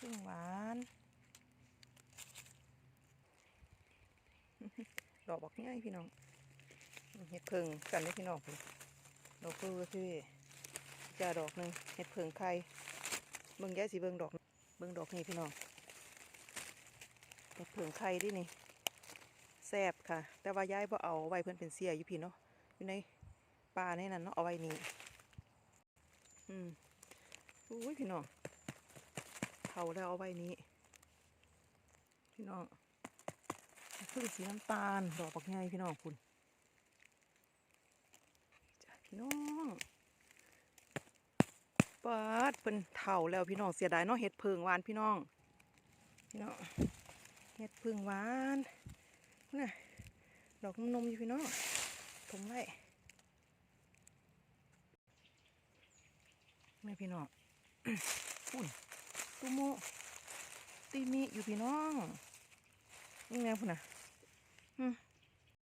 พึ่งหวาน ดอกบอกง่ายพี่น้องเห็ดเพิงกันเลยพี่น้องดอกเพิ่งคือจะดอกหนึ่งเห็ดเพิงไข่เบิ่งย้ายสิเบิ่งดอกเบิ่งดอกนี่พี่น้องเห็ดเพิงไข่ดินี่แซ่บค่ะ แต่ว่าย้ายพอเอาไว้เพื่อนเป็นเสียอยู่พี่เนาะอยู่ในป่าในนั้นเนาะเอาไว้นี่อืมอุ้ยพี่น้อง เผาแล้วเอาไว้นี้ พี่น้องพึ่งสีน้ำตาลดอกปักใหญ่พี่น้องคุณจ้ะพี่น้องปาดเป็นเถ่าแล้วพี่น้องเสียดายเนาะเห็ดเพิงหวานพี่น้องพี่น้องเห็ดเพิงหวานน่ะดอกนมๆอยู่พี่น้องถมไว้แม่พี่น้องอุ่น ตุโมตีมีอยู่พี่น้องนี่ไงพุ่นอะอืม